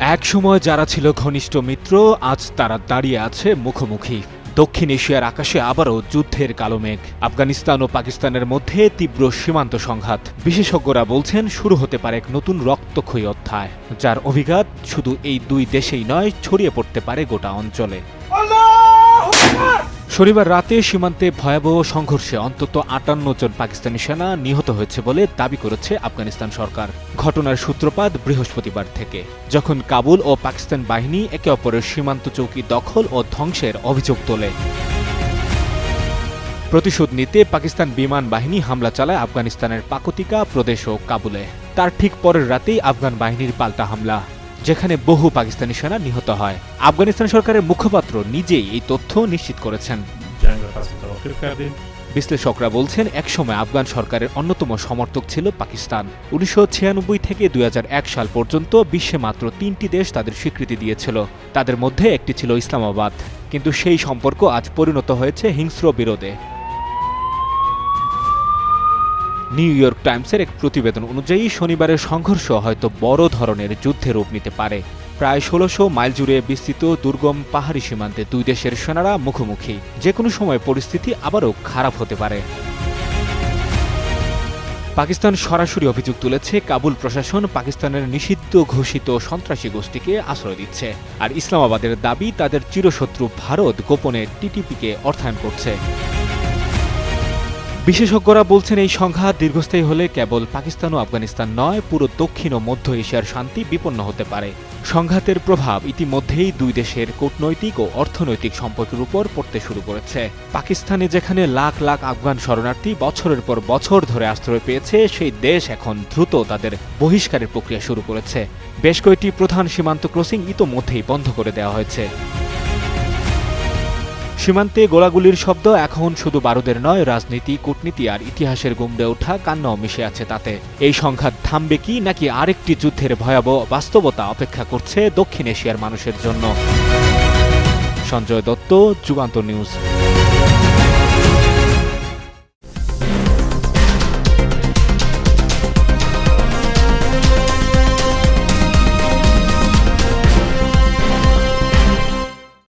এক সময় যারা ছিল ঘনিষ্ঠ মিত্র, আজ তারা দাঁড়িয়ে আছে মুখোমুখি। দক্ষিণ এশিয়ার আকাশে আবারও যুদ্ধের কালো মেঘ। আফগানিস্তান ও পাকিস্তানের মধ্যে তীব্র সীমান্ত সংঘাত। বিশেষজ্ঞরা বলছেন, শুরু হতে পারে এক নতুন রক্তক্ষয়ী অধ্যায়, যার অভিঘাত শুধু এই দুই দেশেই নয়, ছড়িয়ে পড়তে পারে গোটা অঞ্চলে। শনিবার রাতে সীমান্তে ভয়াবহ সংঘর্ষে অন্তত আটান্ন জন পাকিস্তানি সেনা নিহত হয়েছে বলে দাবি করেছে আফগানিস্তান সরকার। ঘটনার সূত্রপাত বৃহস্পতিবার থেকে। যখন কাবুল ও পাকিস্তান বাহিনী একে অপরের সীমান্ত চৌকি দখল ও ধ্বংসের অভিযোগ তোলে। প্রতিশোধ নিতে পাকিস্তান বিমান বাহিনী হামলা চালায় আফগানিস্তানের পাকতিকা প্রদেশ ও কাবুলে। তার ঠিক পরের রাতেই আফগান বাহিনীর পাল্টা হামলা। যেখানে বহু পাকিস্তানি সেনা নিহত হয়। আফগানিস্তান সরকারের মুখপাত্র নিজেই এই তথ্য নিশ্চিত করেছেন। বিশ্লেষকরা বলছেন, একসময় আফগান সরকারের অন্যতম সমর্থক ছিল পাকিস্তান। উনিশশো ছিয়ানব্বই থেকে দুই হাজার এক সাল পর্যন্ত বিশ্বে মাত্র তিনটি দেশ তাদের স্বীকৃতি দিয়েছিল। তাদের মধ্যে একটি ছিল ইসলামাবাদ। কিন্তু সেই সম্পর্ক আজ পরিণত হয়েছে হিংস্র বিরোধে। নিউ ইয়র্ক টাইমসের এক প্রতিবেদন অনুযায়ী শনিবারের সংঘর্ষ হয়তো বড় ধরনের যুদ্ধে রূপ নিতে পারে। প্রায় ষোলোশো মাইল জুড়ে বিস্তৃত দুর্গম পাহাড়ি সীমান্তে দুই দেশের সেনারা মুখোমুখি। যে কোনো সময় পরিস্থিতি আবারও খারাপ হতে পারে। পাকিস্তান সরাসরি অভিযোগ তুলেছে, কাবুল প্রশাসন পাকিস্তানের নিষিদ্ধ ঘোষিত সন্ত্রাসী গোষ্ঠীকে আশ্রয় দিচ্ছে আর ইসলামাবাদের দাবি, তাদের চিরশত্রু ভারত গোপনে টিটিপিকে অর্থায়ন করছে। বিশেষজ্ঞরা বলছেন এই সংঘাত দীর্ঘস্থায়ী হলে কেবল পাকিস্তান ও আফগানিস্তান নয়, পুরো দক্ষিণ ও মধ্য এশিয়ার শান্তি বিপন্ন হতে পারে। সংঘাতের প্রভাব ইতিমধ্যেই দুই দেশের কূটনৈতিক ও অর্থনৈতিক সম্পর্কের উপর পড়তে শুরু করেছে। পাকিস্তানে যেখানে লাখ লাখ আফগান শরণার্থী বছরের পর বছর ধরে আশ্রয় পেয়েছে, সেই দেশ এখন দ্রুত তাদের বহিষ্কারের প্রক্রিয়া শুরু করেছে। বেশ কয়েকটি প্রধান সীমান্ত ক্রসিং ইতোমধ্যেই বন্ধ করে দেওয়া হয়েছে। সীমান্তে গোলাগুলির শব্দ এখন শুধু বারুদের নয়, রাজনীতি, কূটনীতি আর ইতিহাসের গুমড়ে ওঠা কান্নাও মিশে আছে তাতে। এই সংঘাত থামবে কি নাকি আরেকটি যুদ্ধের ভয়াবহ বাস্তবতা অপেক্ষা করছে দক্ষিণ এশিয়ার মানুষের জন্য? সঞ্জয় দত্ত, যুগান্ত নিউজ।